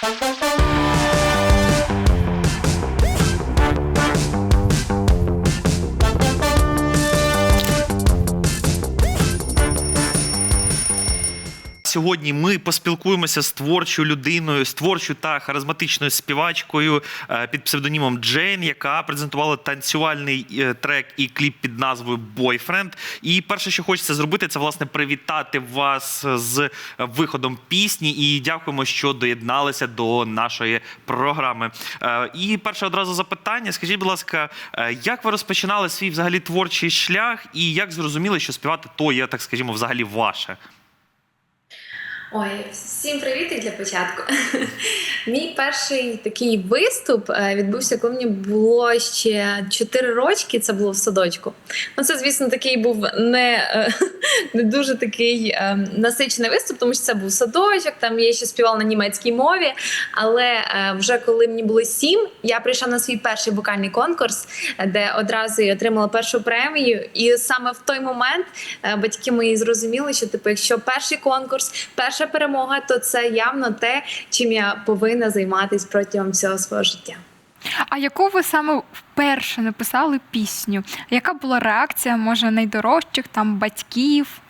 噔噔噔。Сьогодні ми поспілкуємося з творчою людиною, з творчою та харизматичною співачкою е, під псевдонімом Джейн, яка презентувала танцювальний е, трек і кліп під назвою Бойфренд. І перше, що хочеться зробити, це власне привітати вас з виходом пісні. І дякуємо, що доєдналися до нашої програми. Е, І перше одразу запитання: скажіть, будь ласка, як ви розпочинали свій взагалі творчий шлях, і як зрозуміли, що співати то є, так скажімо, взагалі ваше? Ой, всім привіт для початку. Мій перший такий виступ е, відбувся, коли мені було ще 4 рочки. Це було в садочку. Ну, це, звісно, такий був не, е, не дуже такий е, насичений виступ, тому що це був садочок. Там я ще співала на німецькій мові. Але вже коли мені було 7, я прийшла на свій перший вокальний конкурс, де одразу і отримала першу премію. І саме в той момент батьки мої зрозуміли, що типу, якщо перший конкурс, перша перемога, то це явно те, чим я повинна займатися протягом всього свого життя. А яку ви саме вперше написали пісню? Яка була реакція, може, найдорожчих там батьків?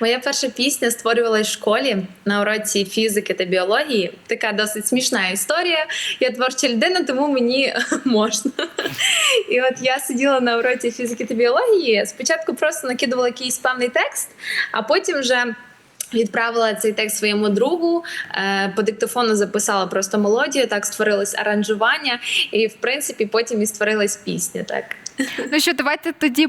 Моя перша пісня створювалась в школі на уроці фізики та біології. Така досить смішна історія. Я творча людина, тому мені можна. І от я сиділа на уроці фізики та біології. Спочатку просто накидувала якийсь певний текст, а потім вже. Відправила цей текст своєму другу, е, по диктофону записала просто мелодію, так створилось аранжування, і в принципі потім і створилась пісня. Так Ну що, давайте тоді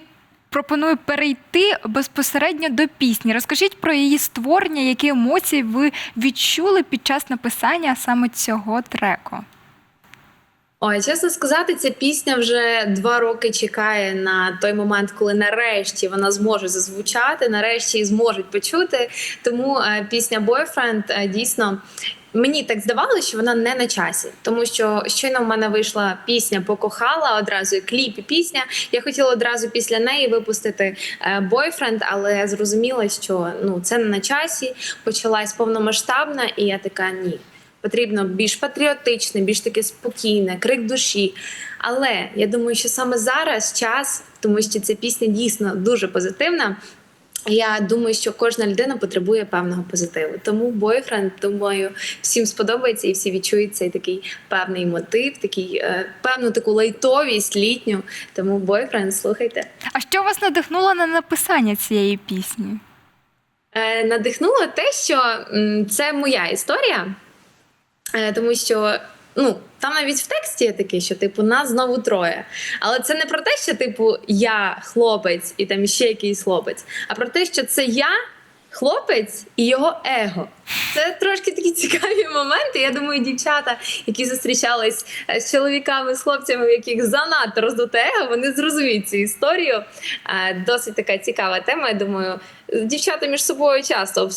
пропоную перейти безпосередньо до пісні. Розкажіть про її створення, які емоції ви відчули під час написання саме цього треку. Ой, чесно сказати, ця пісня вже два роки чекає на той момент, коли нарешті вона зможе зазвучати, нарешті її зможуть почути. Тому е, пісня Boyfriend е, дійсно. Мені так здавалося, що вона не на часі, тому що щойно в мене вийшла пісня Покохала одразу кліп і пісня. Я хотіла одразу після неї випустити бойфренд, але зрозуміла, що ну це не на часі. Почалась повномасштабна, і я така ні. Потрібно більш патріотичне, більш таке спокійне, крик душі. Але я думаю, що саме зараз час, тому що ця пісня дійсно дуже позитивна. Я думаю, що кожна людина потребує певного позитиву. Тому бойфренд, думаю, всім сподобається і всі відчують цей такий певний мотив, такий е, певну таку лайтовість літню. Тому бойфренд, слухайте. А що вас надихнуло на написання цієї пісні? Е, надихнуло те, що це моя історія, тому що. Ну, там навіть в тексті є таке, що типу нас знову троє. Але це не про те, що типу я хлопець і там ще якийсь хлопець, а про те, що це я, хлопець і його его. Це трошки такі цікаві моменти. Я думаю, дівчата, які зустрічались е, з чоловіками, з хлопцями, в яких занадто роздуте его, вони зрозуміють цю історію. Е, Досить така цікава тема. Я думаю, дівчата між собою часто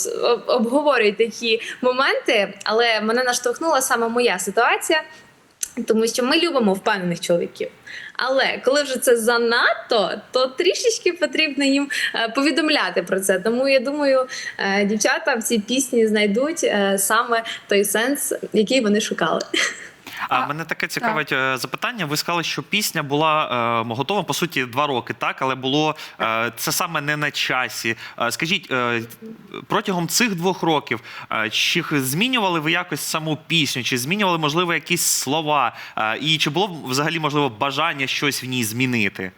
обговорюють такі моменти, але мене наштовхнула саме моя ситуація. Тому що ми любимо впевнених чоловіків. Але коли вже це занадто, то трішечки потрібно їм е, повідомляти про це. Тому я думаю, е, дівчата в цій пісні знайдуть е, саме той сенс, який вони шукали. А мене таке цікавить так. запитання. Ви сказали, що пісня була е, готова по суті два роки, так але було е, це саме не на часі. Е, скажіть, е, протягом цих двох років е, чи змінювали ви якось саму пісню, чи змінювали можливо якісь слова? Е, і чи було взагалі можливо бажання щось в ній змінити?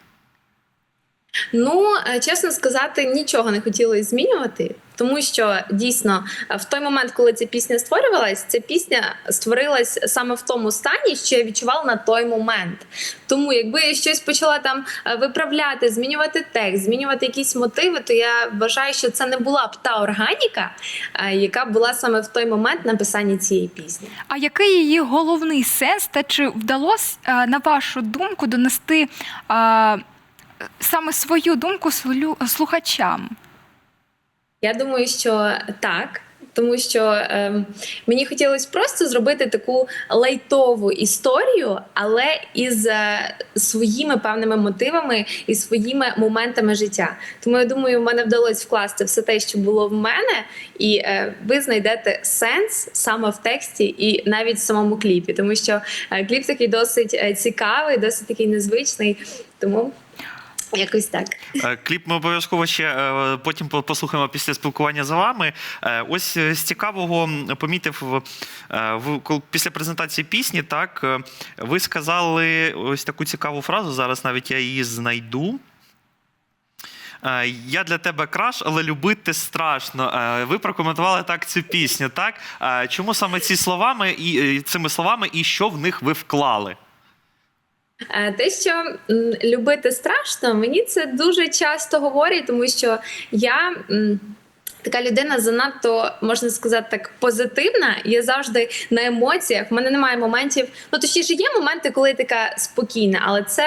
Ну, е, чесно сказати, нічого не хотілося змінювати, тому що дійсно в той момент, коли ця пісня створювалась, ця пісня створилась саме в тому стані, що я відчувала на той момент. Тому, якби я щось почала там е, виправляти, змінювати текст, змінювати якісь мотиви, то я вважаю, що це не була б та органіка, е, яка була саме в той момент написання цієї пісні. А який її головний сенс, та чи вдалося, на вашу думку, донести саме свою думку слю- слухачам? Я думаю, що так. тому що ем, мені хотілося просто зробити таку лайтову історію, але із е, своїми певними мотивами і своїми моментами життя. Тому я думаю, в мене вдалося вкласти все те, що було в мене, і е, ви знайдете сенс саме в тексті і навіть в самому кліпі, тому що е, кліп такий досить е, цікавий, досить такий незвичний. Тому якось так. Е, Кліп ми обов'язково ще е, потім послухаємо після спілкування з вами. Е, Ось з цікавого помітив після презентації пісні. Так ви сказали ось таку цікаву фразу. Зараз навіть я її знайду. Я для тебе краш, але любити страшно. Ви прокоментували так цю пісню. Так чому саме ці словами і цими словами, і що в них ви вклали? Е, Те, що любити страшно, мені це дуже часто говорять, тому що я. Така людина занадто можна сказати так позитивна. Я завжди на емоціях. В мене немає моментів. Ну точніше, є моменти, коли я така спокійна, але це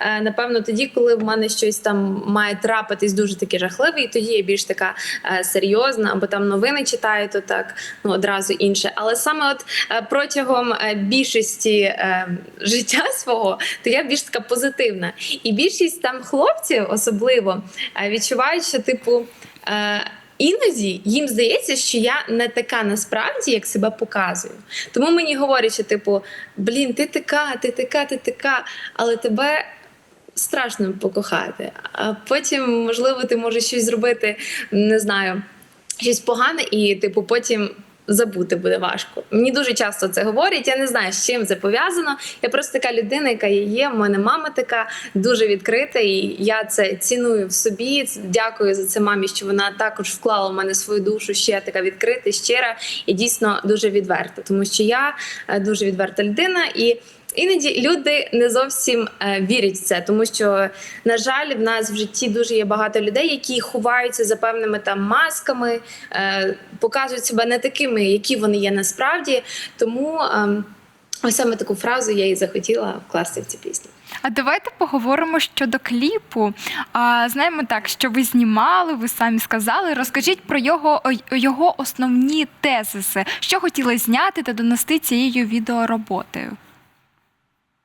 е, напевно тоді, коли в мене щось там має трапитись дуже таке жахливе, і тоді я більш така е, серйозна, або там новини читаю, то так ну одразу інше. Але саме от е, протягом більшості життя свого, то я більш така позитивна. І більшість там хлопців особливо відчувають, що типу. Іноді їм здається, що я не така насправді, як себе показую. Тому мені говорять, що типу, блін, ти така, ти така, ти така, але тебе страшно покохати. А потім, можливо, ти можеш щось зробити, не знаю, щось погане, і типу потім. Забути буде важко. Мені дуже часто це говорять. Я не знаю, з чим це пов'язано. Я просто така людина, яка є. В мене мама така дуже відкрита, і я це ціную в собі. Дякую за це мамі, що вона також вклала в мене свою душу. Ще така відкрита, щира і дійсно дуже відверта. Тому що я е, дуже відверта людина і. Іноді люди не зовсім е, вірять в це, тому що на жаль, в нас в житті дуже є багато людей, які ховаються за певними там масками, е, показують себе не такими, які вони є насправді. Тому ем, ось саме таку фразу я і захотіла вкласти в цю пісню. А давайте поговоримо щодо кліпу. А, знаємо так, що ви знімали, ви самі сказали. Розкажіть про його, його основні тезиси, що хотіли зняти та донести цією відеороботою.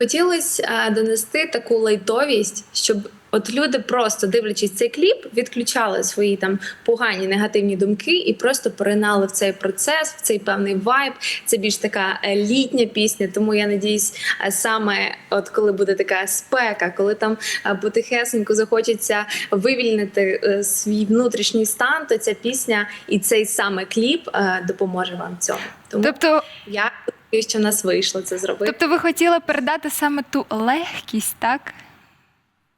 Хотілося е, донести таку лайтовість, щоб от люди, просто дивлячись цей кліп, відключали свої там погані негативні думки і просто поринали в цей процес, в цей певний вайб. Це більш така е, літня пісня. Тому я надіюсь, е, саме от коли буде така спека, коли там потихесенько захочеться вивільнити свій внутрішній стан, то ця пісня і цей саме кліп допоможе вам в цьому. Тому Тобто, я що в нас вийшло це зробити. тобто ви хотіли передати саме ту легкість, так?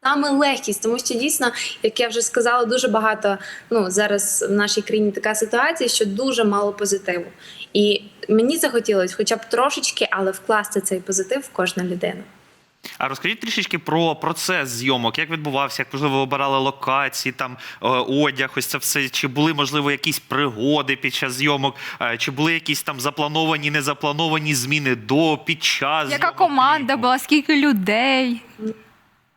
Саме легкість, тому що дійсно, як я вже сказала, дуже багато. Ну зараз в нашій країні така ситуація, що дуже мало позитиву. І мені захотілося, хоча б трошечки, але вкласти цей позитив в кожну людину. А розкажіть трішечки про процес зйомок, як відбувався, як можливо обирали локації, там е, одяг, ось це все. Чи були можливо якісь пригоди під час зйомок, е, чи були якісь там заплановані, незаплановані зміни до під час Яка зйомок команда кліпу? була, скільки людей?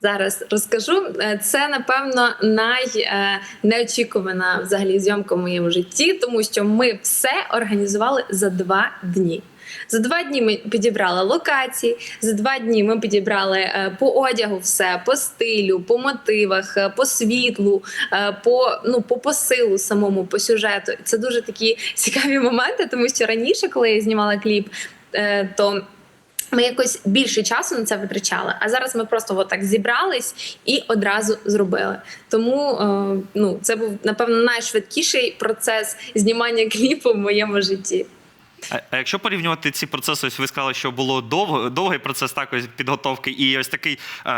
Зараз розкажу. Е, Це напевно найнеочікувана взагалі зйомка в моєму житті, тому що ми все організували за два дні. За два дні ми підібрали локації. За два дні ми підібрали е, по одягу все, по стилю, по мотивах, е, по світлу, е, по ну по посилу самому, по сюжету. Це дуже такі цікаві моменти, тому що раніше, коли я знімала кліп, то ми якось більше часу на це витрачали. А зараз ми просто отак зібрались і одразу зробили. Тому ну це був напевно найшвидкіший процес знімання кліпу в моєму житті. А якщо порівнювати ці процеси, ось ви сказали, що було довго, довгий процес такої підготовки, і ось такий, е,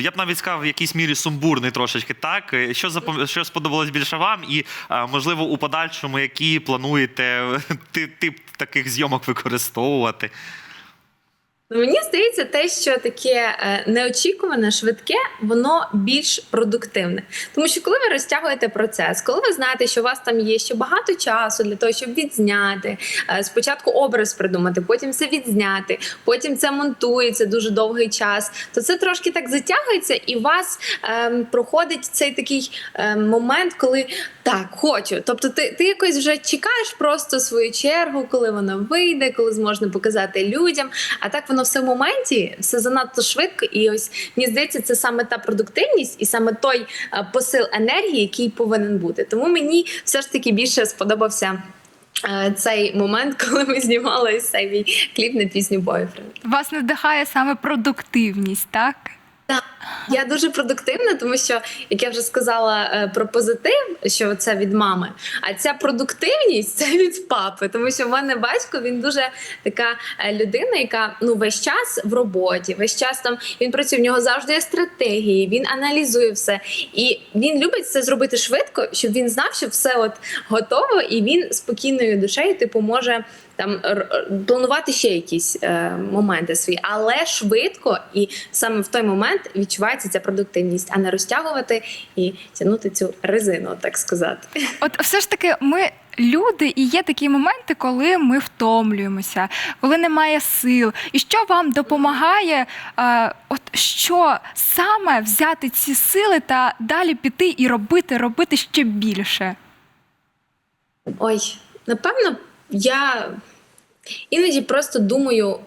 я б навіть сказав, в якійсь мірі сумбурний трошечки. Так, що запом... що сподобалось більше вам, і е, можливо у подальшому, які плануєте ти- тип таких зйомок використовувати? Ну, Мені здається, те, що таке е, неочікуване, швидке, воно більш продуктивне. Тому що коли ви розтягуєте процес, коли ви знаєте, що у вас там є ще багато часу для того, щоб відзняти, е, спочатку образ придумати, потім це відзняти, потім це монтується дуже довгий час, то це трошки так затягується, і у вас ем, проходить цей такий ем, момент, коли Так, хочу. Тобто, ти, ти якось вже чекаєш просто свою чергу, коли вона вийде, коли зможна показати людям. А так воно все в моменті, все занадто швидко. І ось мені здається, це саме та продуктивність і саме той е, посил енергії, який повинен бути. Тому мені все ж таки більше сподобався. е, Цей момент, коли ми знімали цей мій кліп на пісню Бойфренд. Вас надихає саме продуктивність, так? Я дуже продуктивна, тому що, як я вже сказала е, про позитив, що це від мами. А ця продуктивність це від папи. Тому що в мене батько він дуже така е, людина, яка ну весь час в роботі, весь час там він працює. В нього завжди є стратегії, він аналізує все. І він любить це зробити швидко, щоб він знав, що все от готово, і він спокійною душею типу може там планувати ще якісь е, моменти свої, але швидко і саме в той момент відчувається ця продуктивність, а не розтягувати і тягнути цю резину, так сказати. От все ж таки, ми люди, і є такі моменти, коли ми втомлюємося, коли немає сил. І що вам допомагає, е, от що саме взяти ці сили та далі піти і робити, робити ще більше? Ой, напевно, я іноді просто думаю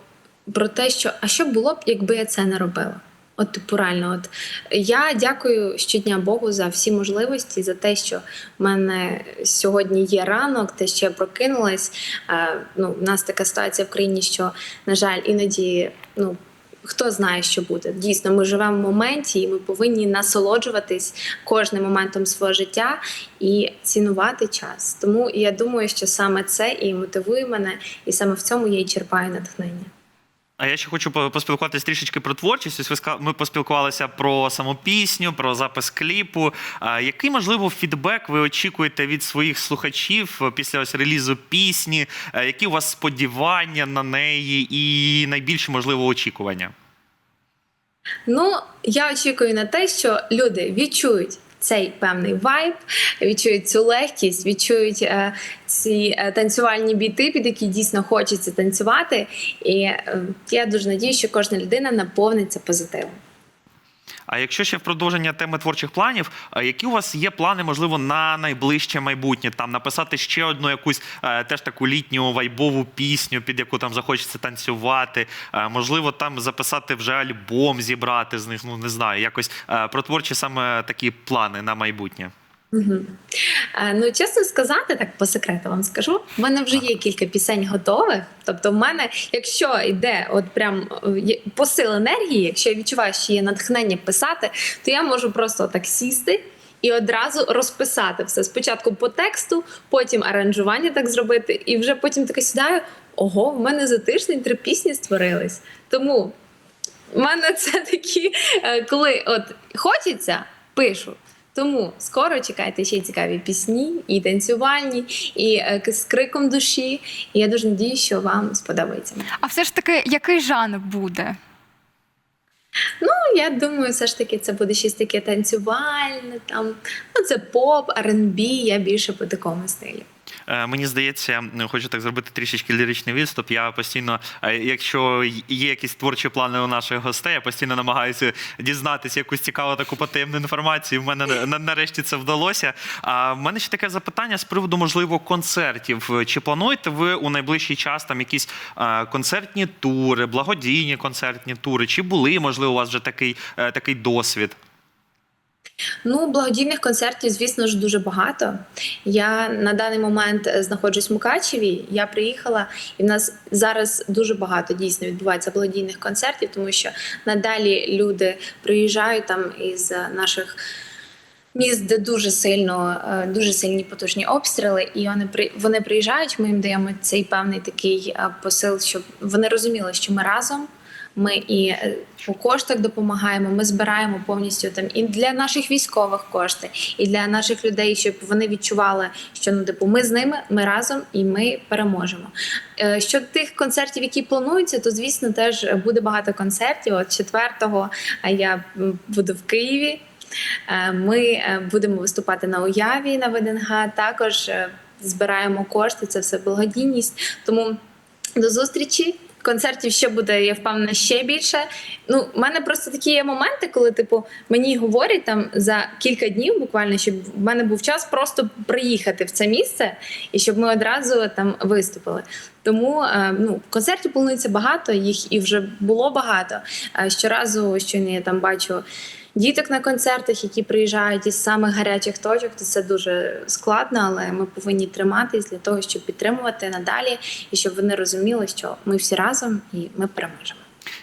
про те, що а що було б, якби я це не робила. От типу, реально, от я дякую щодня Богу за всі можливості, за те, що в мене сьогодні є ранок, те, що я прокинулась. Е, ну, в нас така ситуація в країні, що, на жаль, іноді ну. Хто знає, що буде. Дійсно, ми живемо в моменті, і ми повинні насолоджуватись кожним моментом свого життя і цінувати час. Тому я думаю, що саме це і мотивує мене, і саме в цьому я і черпаю натхнення. А я ще хочу по- поспілкуватися трішечки про творчість. Ось ми поспілкувалися про саму пісню, про запис кліпу. Який можливо фідбек ви очікуєте від своїх слухачів після ось релізу пісні? Е, Які у вас сподівання на неї і найбільше можливо очікування? Ну, я очікую на те, що люди відчують. Цей певний вайб, відчують цю легкість, відчують е, ці е, танцювальні біти, під які дійсно хочеться танцювати. І е, я дуже надію, що кожна людина наповниться позитивом. А якщо ще в продовження теми творчих планів, які у вас є плани, можливо, на найближче майбутнє? Там написати ще одну якусь е, теж таку літню вайбову пісню, під яку там захочеться танцювати. Е, можливо, там записати вже альбом, зібрати з них. Ну не знаю, якось е, про творчі саме такі плани на майбутнє. Угу. Ну, чесно сказати, так по секрету вам скажу. В мене вже є кілька пісень готових. Тобто, в мене, якщо йде от прям е, посил енергії, якщо я відчуваю, що є натхнення писати, то я можу просто так сісти. І одразу розписати все спочатку по тексту, потім аранжування так зробити, і вже потім таке сідаю. Ого, в мене за тиждень три пісні створились. Тому в мене це такі, е, коли от хочеться, пишу. Тому скоро чекайте ще цікаві пісні, і танцювальні, і е, з криком душі. І я дуже надію, що вам сподобається. А все ж таки, який жанр буде? Ну, я думаю, все ж таки це буде щось таке танцювальне, там ну це поп, R&B, я більше по такому стилі. Е, Мені здається, ну, хочу так зробити трішечки ліричний відступ. Я постійно, е, якщо є якісь творчі плани у наших гостей, я постійно намагаюся дізнатися якусь цікаву таку потаємну інформацію. В мене на- нарешті це вдалося. А в мене ще таке запитання з приводу, можливо, концертів. Чи плануєте ви у найближчий час там якісь е, концертні тури, благодійні концертні тури? Чи були, можливо, у вас вже такий, е, такий досвід? Ну, благодійних концертів, звісно ж, дуже багато. Я на даний момент е, знаходжусь в Мукачеві. Я приїхала, і в нас зараз дуже багато дійсно відбувається благодійних концертів, тому що надалі люди приїжджають там із е, наших. Міст, де дуже сильно, дуже сильні потужні обстріли, і вони при вони приїжджають. Ми їм даємо цей певний такий посил, щоб вони розуміли, що ми разом. Ми і е, по коштах допомагаємо. Ми збираємо повністю там і для наших військових кошти, і для наших людей, щоб вони відчували, що ну типу ми з ними, ми разом і ми переможемо. Е, Щодо тих концертів, які плануються, то звісно теж буде багато концертів. От 4-го я буду в Києві. Е, Ми будемо виступати на уяві на ВДНГ. Також збираємо кошти. Це все благодійність. Тому до зустрічі. Концертів ще буде, я впевнена, ще більше. Ну, в мене просто такі є моменти, коли, типу, мені говорять там за кілька днів, буквально, щоб в мене був час просто приїхати в це місце і щоб ми одразу там виступили. Тому е, ну, концертів планується багато, їх і вже було багато. Щоразу, що я там бачу діток на концертах, які приїжджають із самих гарячих точок, то це дуже складно, але ми повинні триматись для того, щоб підтримувати надалі, і щоб вони розуміли, що ми всі разом і ми переможемо.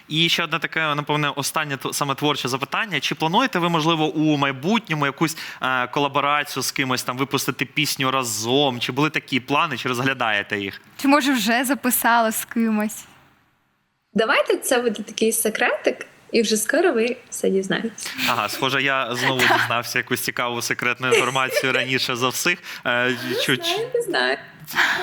І ще одне таке, напевне, останнє саме творче запитання. Чи плануєте ви, можливо, у майбутньому якусь е, колаборацію з кимось там випустити пісню разом? Чи були такі плани, чи розглядаєте їх? Чи може вже записала з кимось? Давайте це буде такий секретик, і вже скоро ви все дізнаєтесь. Ага, схоже, я знову дізнався якусь цікаву секретну інформацію раніше за всіх. Е, чуть- Знаю, не знаю.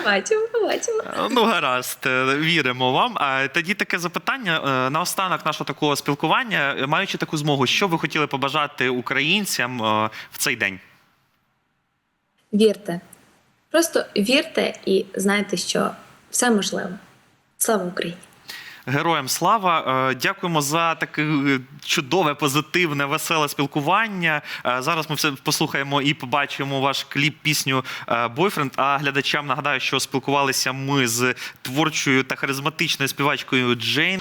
Побачимо, побачимо. Ну, гаразд, е, віримо вам. А тоді таке запитання е, наостанок нашого такого спілкування, е, маючи таку змогу, що ви хотіли побажати українцям е, в цей день? Вірте. Просто вірте і знайте, що все можливо. Слава Україні! Героям слава! Е, Дякуємо за таке е, чудове, позитивне, веселе спілкування. Е, Зараз ми все послухаємо і побачимо ваш кліп пісню Бойфренд. А глядачам нагадаю, що спілкувалися ми з творчою та харизматичною співачкою Джейн.